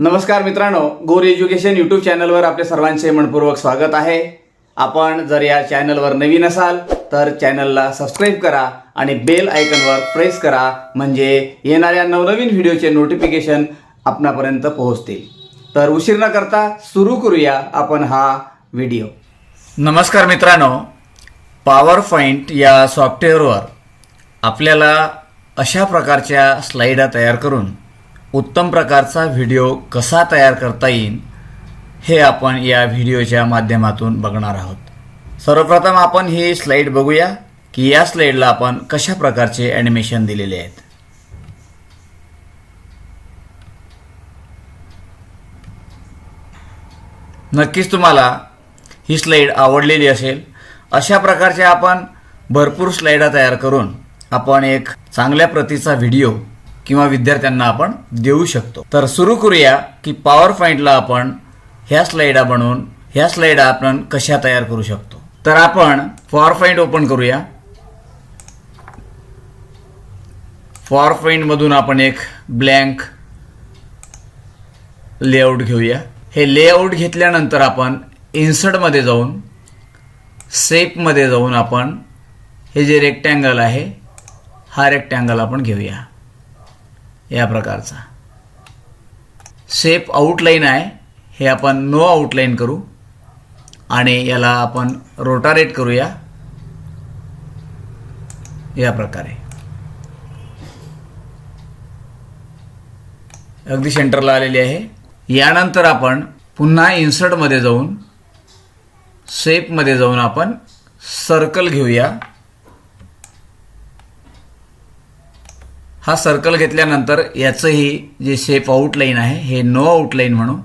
नमस्कार मित्रांनो गोर एज्युकेशन यूट्यूब चॅनलवर आपले सर्वांचे मनपूर्वक स्वागत आहे. आपण जर या चॅनलवर नवीन असाल तर चॅनलला सबस्क्राईब करा आणि बेल आयकनवर प्रेस करा म्हणजे येणाऱ्या नवनवीन व्हिडिओचे नोटिफिकेशन आपणापर्यंत पोहोचतील. तर उशीर न करता सुरू करूया आपण हा व्हिडिओ नमस्कार मित्रांनो पॉवर पॉईंट या सॉफ्टवेअरवर आपल्याला अशा प्रकारच्या स्लाइडा तयार करून उत्तम प्रकारचा व्हिडिओ कसा तयार करता येईल हे आपण या व्हिडिओच्या माध्यमातून बघणार आहोत. सर्वप्रथम आपण ही स्लाईड बघूया की या स्लाईडला आपण कशा प्रकारचे ॲनिमेशन दिलेले आहेत. नक्कीच तुम्हाला ही स्लाईड आवडलेली असेल. अशा प्रकारचे आपण भरपूर स्लाईडा तयार करून आपण एक चांगल्या प्रतीचा व्हिडिओ किंवा विद्यार्थ्यांना आपण देऊ शकतो. तर सुरू करूया की पॉवर पॉईंटला आपण ह्या स्लाइडा बनवून ह्या स्लाइडा आपण कशा तयार करू शकतो. तर आपण पॉवर पॉईंट ओपन करूया. पॉवर पॉईंटमधून आपण एक ब्लँक लेआउट घेऊया. हे लेआउट घेतल्यानंतर आपण इन्सर्टमध्ये जाऊन सेपमध्ये जाऊन आपण हे जे रेक्टँगल आहे हा रेक्टँगल आपण घेऊया. या प्रकारचा. सेप आउटलाईन आहे. हे आपण नो आउटलाईन करू. आणि याला आपण रोटारेट करूया. या प्रकारे. अगदी सेंटरला आलेली आहे. यानंतर आपण पुन्हा इन्सर्टमध्ये जाऊन शेपमध्ये जाऊन आपण सर्कल घेऊया. हा सर्कल घेतल्यानंतर याचंही जे शेप आउटलाईन आहे हे नो आउटलाईन म्हणू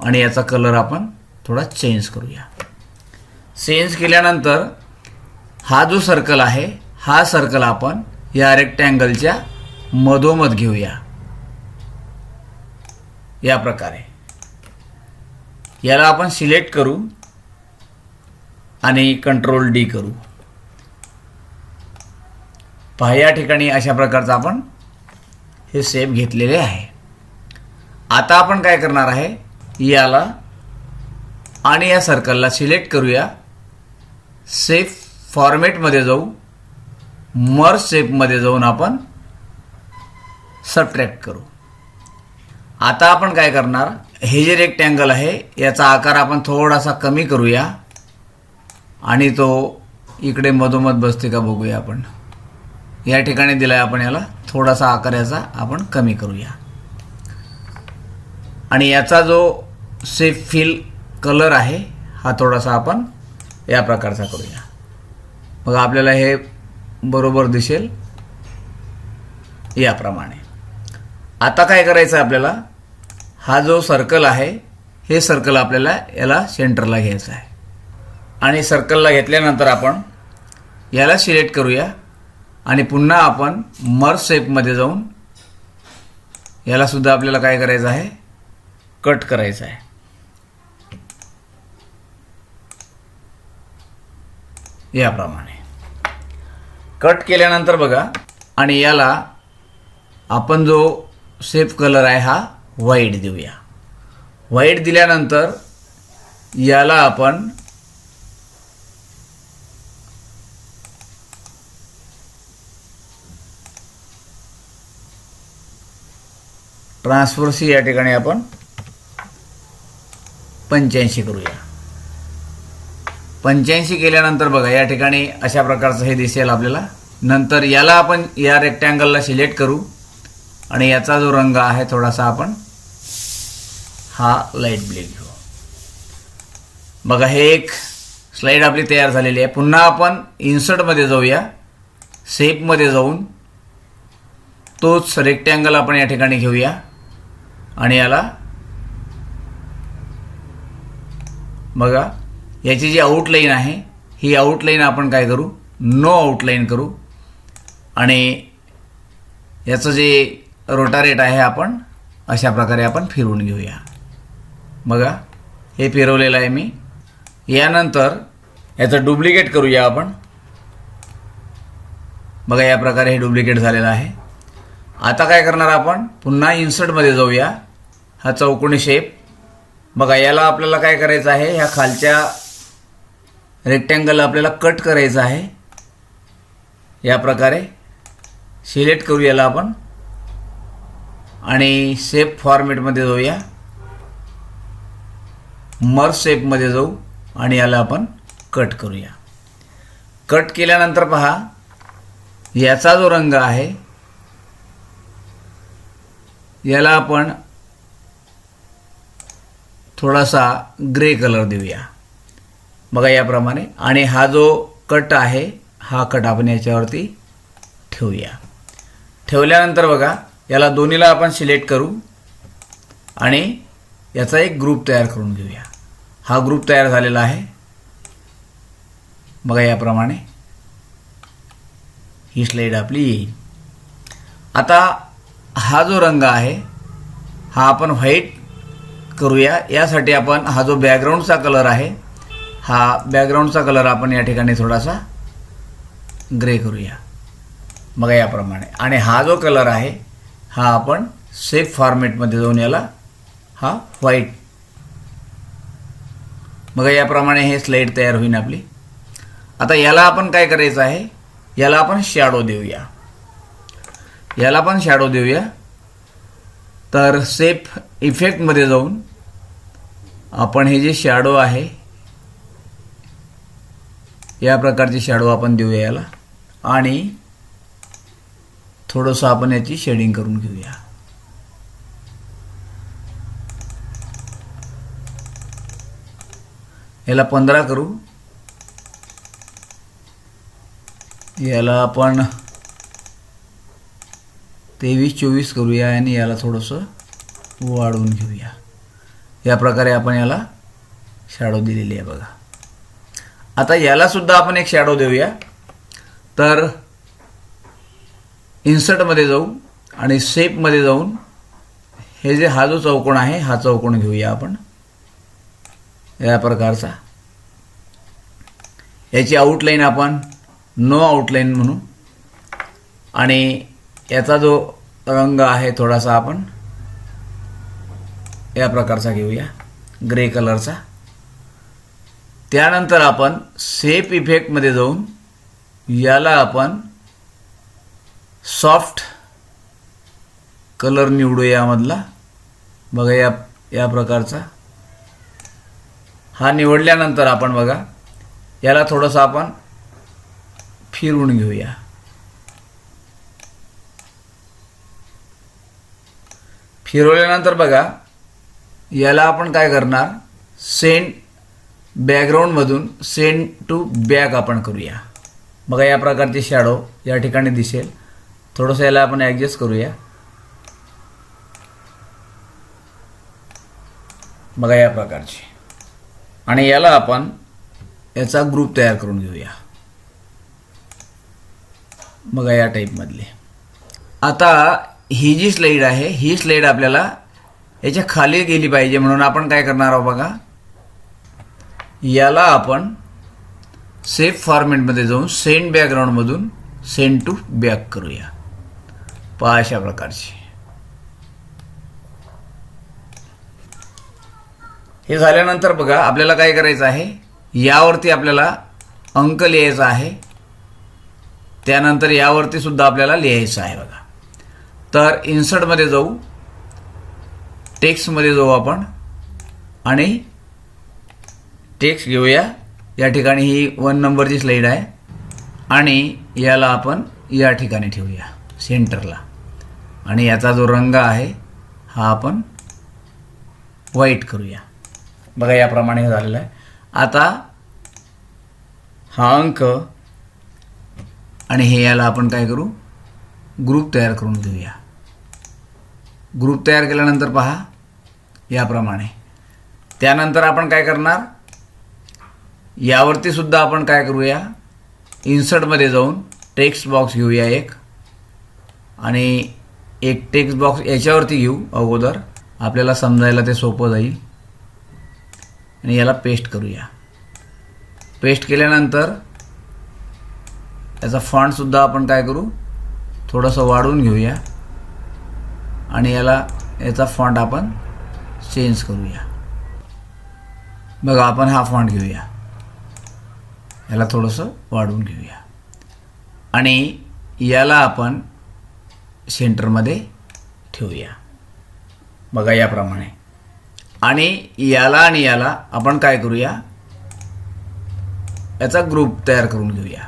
आणि याचा कलर आपण थोडा चेंज करूया. चेंज केल्यानंतर हा जो सर्कल आहे हा सर्कल आपण या रेक्टँगलच्या मधोमध घेऊया. या प्रकारे. याला आपण सिलेक्ट करू आणि कंट्रोल डी करू. पहा या ठिकाणी अशा प्रकारचं आपण हे सेप घेतलेले आहे. आता आपण काय करणार आहे? याला आणि या सर्कलला सिलेक्ट करूया. सेफ फॉर्मेटमध्ये जाऊ. मर सेपमध्ये जाऊन आपण सबट्रॅक्ट करू. आता आपण काय करणार? हे जे रेक्टँगल आहे याचा आकार आपण थोडासा कमी करूया. आणि तो इकडे मधोमध बसते का बघूया आपण. या ठिकाणी दिला आहे आपण याला. थोडासा आकार याचा आपण कमी करूया. आणि याचा जो सेफ फिल कलर आहे हा थोडासा आपण या प्रकारचा करूया. मग आपल्याला हे बरोबर दिसेल. याप्रमाणे. आता काय करायचं आहे आपल्याला? हा जो सर्कल आहे हे सर्कल आपल्याला याला सेंटरला घ्यायचं आहे. आणि सर्कलला घेतल्यानंतर आपण याला सिलेक्ट करूया. आणि पुन्हा आपण मर शेपमध्ये जाऊन याला सुद्धा आपल्याला काय करायचं आहे? कट करायचं आहे. याप्रमाणे. कट केल्यानंतर बघा आणि याला आपण जो सेफ कलर आहे हा व्हाईट देऊया. व्हाईट दिल्यानंतर याला आपण ट्रान्सफरसी या ठिकाणी आपण पंच्याऐंशी करूया. पंच्याऐंशी केल्यानंतर बघा या ठिकाणी अशा प्रकारचं हे दिसेल आपल्याला. नंतर याला आपण या रेक्टँगलला सिलेक्ट करू. आणि याचा जो रंग आहे थोडासा आपण हा लाइट ब्लॅक घेऊ. बघा हे एक स्लाईड आपली तयार झालेली आहे. पुन्हा आपण इन्सर्टमध्ये जाऊया. सेपमध्ये जाऊन तोच रेक्टँगल आपण या ठिकाणी घेऊया. आणि याला बघा याची जी आउटलाईन आहे ही आउटलाईन आपण काय करू? नो आउटलाईन करू. आणि याचं जे रोटारेट आहे आपण अशा प्रकारे आपण फिरवून घेऊया. बघा हे फिरवलेलं आहे मी. यानंतर याचं डुप्लिकेट करूया आपण. बघा या प्रकारे हे डुप्लिकेट झालेलं आहे. आता काय करणार आपण? पुन्हा इन्सर्टमध्ये जाऊया. हा चौकोनी शेप बघा याला आपल्याला काय करायचं आहे? ह्या खालच्या रेक्टँगल आपल्याला कट करायचं आहे. या प्रकारे. सिलेक्ट करू याला आपण. आणि शेप फॉर्मेटमध्ये जाऊया. मर शेपमध्ये जाऊ आणि याला आपण कट करूया. कट केल्यानंतर पहा याचा जो रंग आहे याला आपण थोडासा ग्रे कलर देऊया. बघा याप्रमाणे. आणि हा जो कट आहे हा कट आपण याच्यावरती ठेवूया. ठेवल्यानंतर बघा याला दोन्हीला आपण सिलेक्ट करू आणि याचा एक ग्रुप तयार करून घेऊया. हा ग्रुप तयार झालेला आहे. बघा याप्रमाणे. ही स्लाईड आपली येईल. आता हा जो रंग आहे हा आपण व्हाईट करूया. यासाठी आपण हा जो बॅकग्राऊंडचा कलर आहे हा बॅकग्राऊंडचा कलर आपण या ठिकाणी थोडासा ग्रे करूया. बघा याप्रमाणे. आणि हा जो कलर आहे हा आपण सेफ फॉर्मेटमध्ये जाऊन याला हा व्हाईट. बघा याप्रमाणे हे स्लाईड तयार होईल आपली. आता याला आपण काय करायचं आहे? याला आपण शॅडो देऊया. याला पण शॅडो देऊया. तर सेफ इफेक्टमध्ये जाऊन आपण हे जे शॅडो आहे या प्रकारचे शॅडो आपण देऊया याला. आणि थोडंसं आपण याची शेडिंग करून घेऊया. याला पंधरा करू. याला आपण तेवीस चोवीस करूया आणि याला थोडंसं वाढवून घेऊया. या प्रकारे आपण याला शॅडो दिलेली आहे बघा. आता याला सुद्धा आपण एक शॅडो देऊया. तर इन्सर्टमध्ये जाऊ आणि शेपमध्ये जाऊन हे जे हा जो चौकोन आहे हा चौकोन घेऊया आपण. या प्रकारचा. याची आउटलाईन आपण नो आउटलाईन म्हणू आणि याचा जो रंग आहे थोडासा आपण या प्रकारचा घेऊया. ग्रे कलरचा. त्यानंतर आपण सेप इफेक्टमध्ये जाऊन याला आपण सॉफ्ट कलर निवडू यामधला. बघा या या प्रकारचा. हा निवडल्यानंतर आपण बघा याला थोडंसं आपण फिरवून घेऊया. फिरवल्यानंतर बघा याला आपण काय करणार? सेंड बॅकग्राऊंडमधून सेंड टू बॅक आपण करूया. बघा या प्रकारचे शॅडो या ठिकाणी दिसेल. थोडंसं याला आपण ॲडजस्ट करूया. बघा या प्रकारचे. आणि याला आपण याचा ग्रुप तयार करून घेऊया. बघा या टाईपमधले आता ही जी स्लाईड आहे ही स्लाईड आपल्याला याच्या खाली गेली पाहिजे म्हणून आपण काय करणार आहोत बघा. याला आपण सेफ फॉर्मेटमध्ये जाऊन सेंड बॅकग्राऊंडमधून सेंड टू बॅक करूया. पहा अशा प्रकारची. हे झाल्यानंतर बघा आपल्याला काय करायचं आहे? यावरती आपल्याला अंक लिहायचा आहे. त्यानंतर यावरती सुद्धा आपल्याला लिहायचं आहे बघा. तर इन्सर्टमध्ये जाऊ. टेक्स्टमध्ये जाऊ आपण. आणि टेक्स्ट घेऊया. या ठिकाणी ही वन नंबरची स्लाईड आहे. आणि याला आपण या ठिकाणी ठेवूया. सेंटरला आणि याचा जो रंग आहे हा आपण व्हाईट करूया. बघा याप्रमाणे हे झालेलं आहे. आता हा अंक आणि हे याला आपण काय करू? ग्रुप तयार करून घेऊया. ग्रुप तयार केल्यानंतर पहा याप्रमाणे. त्यानंतर आपण काय करणार? यावरती सुद्धा आपण काय करूया? इन्सर्टमध्ये जाऊन टेक्स्ट बॉक्स घेऊया एक. आणि एक टेक्स्ट बॉक्स याच्यावरती घेऊ अगोदर. आपल्याला समजायला ते सोपं जाईल. आणि याला पेस्ट करूया. पेस्ट केल्यानंतर याचा फॉन्टसुद्धा आपण काय करू? थोडंसं वाढवून घेऊया. आणि याला याचा फॉन्ट आपण चेंज करूया. बघा आपण हा फॉन्ट घेऊया. याला थोडंसं वाढवून घेऊया. आणि याला आपण सेंटरमध्ये ठेवूया. बघा याप्रमाणे. आणि याला आणि याला आपण काय करूया? याचा ग्रुप तयार करून घेऊया.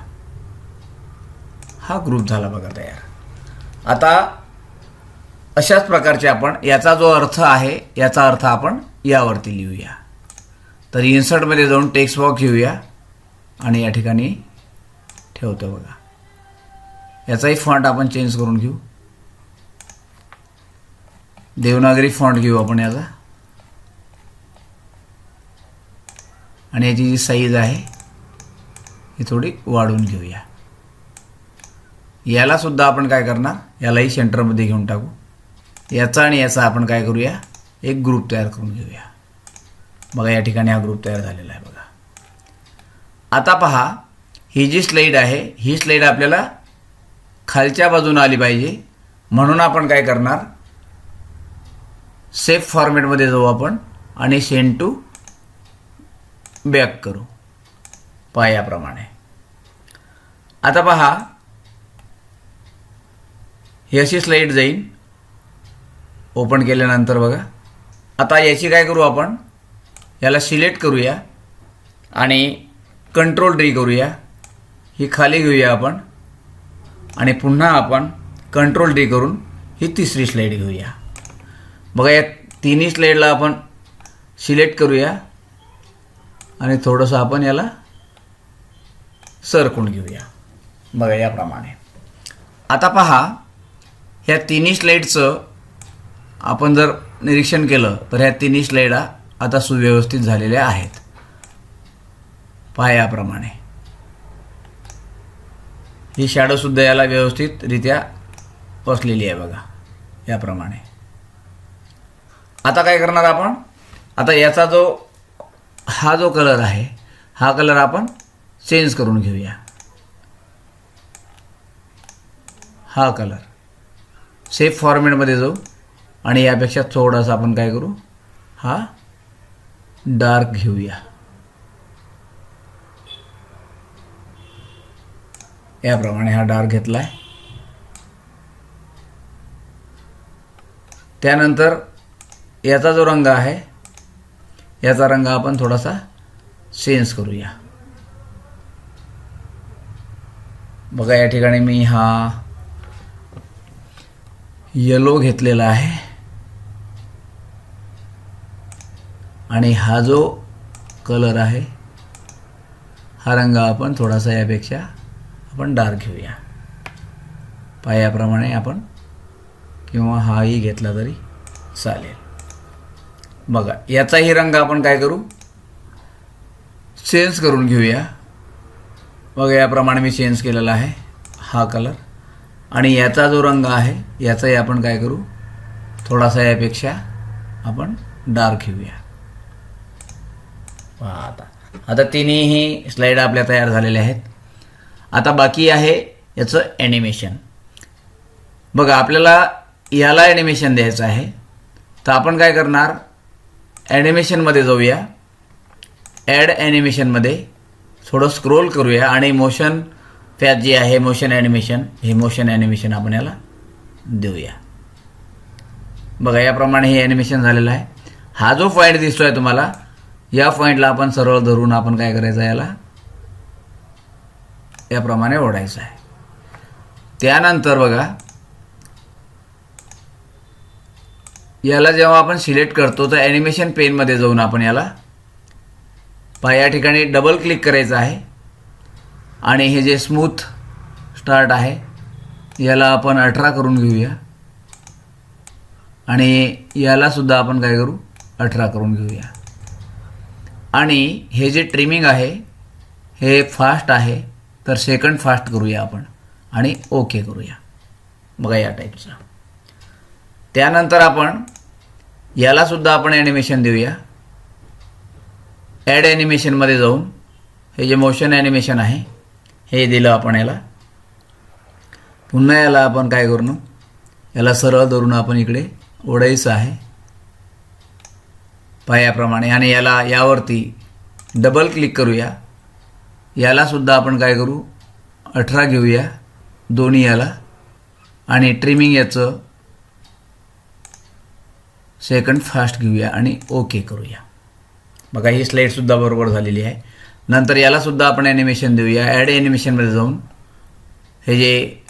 हा ग्रुप झाला बघा तयार. आता अशाच प्रकारचे आपण याचा जो अर्थ आहे याचा अर्थ आपण यावरती लिहूया. तर इन्सर्टमध्ये जाऊन टेक्स्ट बॉक्स घेऊया आणि या ठिकाणी ठेवतो बघा. याचाही फॉन्ट आपण चेंज करून घेऊ. देवनागरी फॉन्ट घेऊ आपण याचा. आणि याची जी साईज आहे ही थोडी वाढवून घेऊया. यालासुद्धा आपण काय करणार? यालाही सेंटरमध्ये घेऊन टाकू. याचा आणि याचा आपण काय करूया? एक ग्रुप तयार करून घेऊया. बघा या ठिकाणी हा ग्रुप तयार झालेला आहे बघा. आता पहा ही जी स्लाईड आहे ही स्लाईड आपल्याला खालच्या बाजूने आली पाहिजे. म्हणून आपण काय करणार? सेफ फॉर्मॅटमध्ये जाऊ आपण आणि सेंड टू बॅक करू. पहा याप्रमाणे. आता पहा ही अशी स्लाईड जाईल. ओपन केल्यानंतर बघा. आता याची काय करू आपण? याला सिलेक्ट करूया आणि कंट्रोल डी करूया. ही खाली घेऊया आपण. आणि पुन्हा आपण कंट्रोल डी करून ही तिसरी स्लाईड घेऊया. बघा या तिन्ही स्लाईडला आपण सिलेक्ट करूया. आणि थोडंसं आपण याला सरकून घेऊया. बघा याप्रमाणे. आता पहा ह्या तिन्ही स्लाईडचं आपण जर निरीक्षण केलं तर ह्या तिन्ही स्लाइडा आता सुव्यवस्थित झालेल्या आहेत. पायाप्रमाणे ही शॅडोसुद्धा याला व्यवस्थितरित्या बसलेली आहे बघा याप्रमाणे. आता काय करणार आपण? आता याचा जो हा जो कलर आहे हा कलर आपण चेंज करून घेऊया. हा कलर सेफ फॉर्मॅटमध्ये जाऊ आणि यापेक्षा थोडासा आपण काय करू? हा? डार्क घेऊया. याप्रमाणे हा डार्क घेतला आहे त्यानंतर याचा जो रंग आहे याचा रंग आपण थोडासा चेंज करूया. बघा या ठिकाणी मी हा येलो घेतलेला आहे. आणि हा जो कलर आहे हा रंग आपण थोडासा यापेक्षा आपण डार्क घेऊया. पायाप्रमाणे आपण किंवा हाही घेतला तरी चालेल. बघा याचाही रंग आपण काय करू? चेंज करून घेऊया. बघा याप्रमाणे मी चेंज केलेला आहे हा कलर आणि याचा जो रंग आहे याचाही आपण काय करू? थोडासा यापेक्षा आपण डार्क घेऊया. आता आता तिन्ही स्लाईड आपल्या तयार झालेल्या आहेत. आता बाकी आहे याचं ॲनिमेशन बघा आपल्याला याला ॲनिमेशन द्यायचं आहे. तर आपण काय करणार? ॲनिमेशनमध्ये जाऊया. ॲड ॲनिमेशनमध्ये थोडं स्क्रोल करूया आणि मोशन त्यात जे आहे मोशन ॲनिमेशन हे मोशन ॲनिमेशन आपण याला देऊया. बघा याप्रमाणे हे ॲनिमेशन झालेलं आहे. हा जो पॉईंट दिसतो आहे तुम्हाला या पॉईंटला आपण सरळ धरून आपण काय करायचं आहे याला? याप्रमाणे ओढायचं आहे. त्यानंतर बघा याला जेव्हा आपण सिलेक्ट करतो तर ॲनिमेशन पेनमध्ये जाऊन आपण याला पहा या ठिकाणी डबल क्लिक करायचं आहे. आणि हे जे स्मूथ स्टार्ट आहे याला आपण अठरा करून घेऊया. आणि यालासुद्धा आपण काय करू? अठरा करून घेऊया. आणि हे जे ट्रिमिंग आहे हे फास्ट आहे तर सेकंड फास्ट करूया आपण आणि ओके करूया. बघा या टाईपचं त्यानंतर आपण यालासुद्धा आपण ॲनिमेशन देऊया. ॲड ॲनिमेशनमध्ये जाऊन हे जे मोशन ॲनिमेशन आहे हे दिलं आपण याला. पुन्हा याला आपण काय करू? याला सरळ धरून आपण इकडे ओढायचं आहे. पायाप्रमाणे आणि याला यावरती डबल क्लिक करूया. यालासुद्धा आपण काय करू? अठरा घेऊया. दोन्ही याला. आणि ट्रिमिंग याचं सेकंड फास्ट घेऊया आणि ओके करूया. बघा ही स्लाईडसुद्धा बरोबर झालेली आहे. नंतर यालासुद्धा आपण ॲनिमेशन देऊया. ॲड ॲनिमेशनमध्ये जाऊन हे जे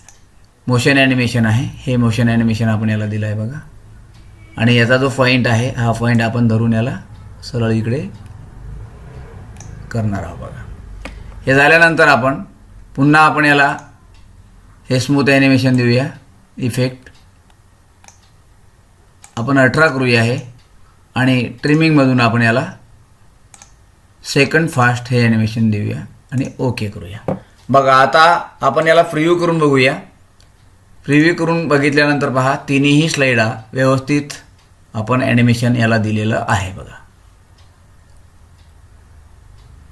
मोशन ॲनिमेशन आहे हे मोशन ॲनिमेशन आपण याला दिलं आहे बघा. आणि याचा जो पॉईंट आहे हा पॉईंट आपण धरून याला सरळ इकडे करणार आहोत बघा. हे झाल्यानंतर आपण पुन्हा आपण याला हे स्मूथ ॲनिमेशन देऊया. इफेक्ट आपण अठरा करूया हे. आणि ट्रिमिंगमधून आपण याला सेकंड फास्ट हे ॲनिमेशन देऊया आणि ओके करूया. बघा आता आपण याला प्रिव्ह्यू करून बघूया. प्रिव्ह्यू करून बघितल्यानंतर पहा तिन्हीही स्लाईडा व्यवस्थित आपण ॲनिमेशन याला दिलेलं आहे बघा.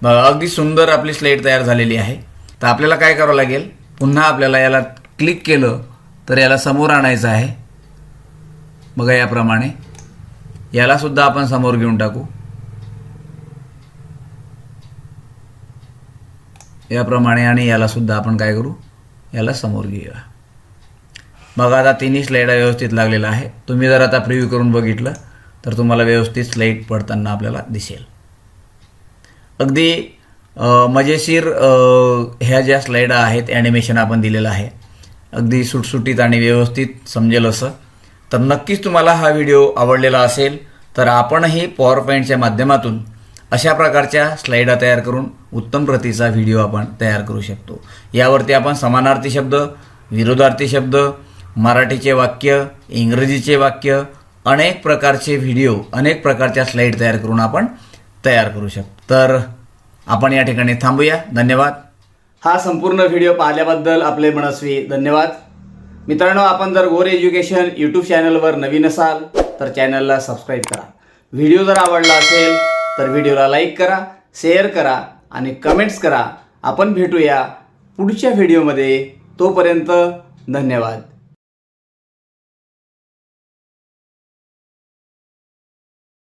बघा अगदी सुंदर आपली स्लाईड तयार झालेली आहे. तर आपल्याला काय करावं लागेल? पुन्हा आपल्याला याला क्लिक केलं तर याला समोर आणायचं आहे. बघा याप्रमाणे. यालासुद्धा आपण समोर घेऊन टाकू. याप्रमाणे आणि यालासुद्धा आपण काय करू? याला समोर घेऊया. बघा आता तिन्ही स्लाईड व्यवस्थित लागलेला आहे. तुम्ही जर आता प्रिव्ह्यू करून बघितलं तर तुम्हाला व्यवस्थित स्लाईड पडताना आपल्याला दिसेल. अगदी मजेशीर ह्या ज्या स्लाईड आहेत ॲनिमेशन आपण दिलेलं आहे. अगदी सुटसुटीत आणि व्यवस्थित समजेल असं. तर नक्कीच तुम्हाला हा व्हिडिओ आवडलेला असेल तर आपणही पॉवर पॉईंटच्या माध्यमातून अशा प्रकारच्या स्लाईडा तयार करून उत्तम प्रतीचा व्हिडिओ आपण तयार करू शकतो. यावरती आपण समानार्थी शब्द विरोधार्थी शब्द मराठीचे वाक्य इंग्रजीचे वाक्य अनेक प्रकारचे व्हिडिओ अनेक प्रकारच्या स्लाईड तयार करून आपण तयार करू शकतो. तर आपण या ठिकाणी थांबूया. धन्यवाद. हा संपूर्ण व्हिडिओ पाहिल्याबद्दल आपले मनस्वी धन्यवाद. मित्रांनो आपण जर गोर एज्युकेशन यूट्यूब चॅनलवर नवीन असाल तर चॅनलला सबस्क्राईब करा. व्हिडिओ जर आवडला असेल तर व्हिडिओला लाईक करा शेअर करा आणि कमेंट्स करा. आपण भेटूया पुढच्या व्हिडिओमध्ये. तोपर्यंत धन्यवाद.